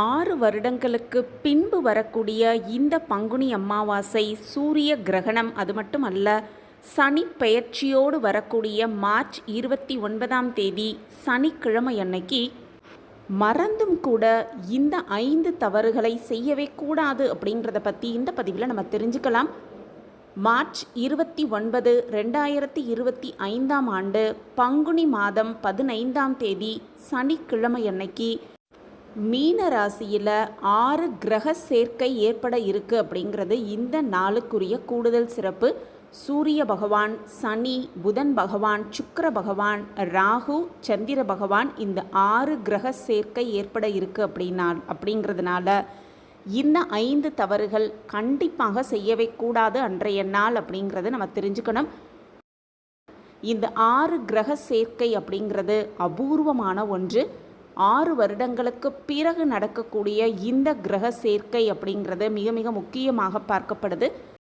ஆறு வருடங்களுக்கு பின்பு வரக்கூடிய இந்த பங்குனி அமாவாசை சூரிய கிரகணம் அது மட்டும் அல்ல சனி பெயர்ச்சியோடு வரக்கூடிய மார்ச் இருபத்தி ஒன்பதாம் தேதி சனிக்கிழமை அன்னைக்கு மறந்தும் கூட இந்த ஐந்து தவறுகளை செய்யவே கூடாது அப்படிங்கிறத பற்றி இந்த பதிவில் நம்ம தெரிஞ்சுக்கலாம். மார்ச் இருபத்தி ஒன்பது ரெண்டாயிரத்தி இருபத்தி ஐந்தாம் ஆண்டு பங்குனி மாதம் பதினைந்தாம் தேதி சனிக்கிழமை அன்னைக்கு மீன ராசியில் ஆறு கிரக சேர்க்கை ஏற்பட இருக்கு அப்படிங்கிறது இந்த நாளுக்குரிய கூடுதல் சிறப்பு. சூரிய பகவான் சனி புதன் பகவான் சுக்கர பகவான் ராகு சந்திர பகவான் இந்த ஆறு கிரக சேர்க்கை ஏற்பட இருக்கு அப்படின்னா அப்படிங்கிறதுனால இந்த ஐந்து தவறுகள் கண்டிப்பாக செய்யவே கூடாது அன்றைய நாள் அப்படிங்கிறத நம்ம தெரிஞ்சுக்கணும். இந்த ஆறு கிரக சேர்க்கை அப்படிங்கிறது அபூர்வமான ஒன்று. ஆறு வருடங்களுக்கு பிறகு நடக்கக்கூடிய இந்த கிரக சேர்க்கை அப்படிங்கிறது மிக மிக முக்கியமாக பார்க்கப்படுது.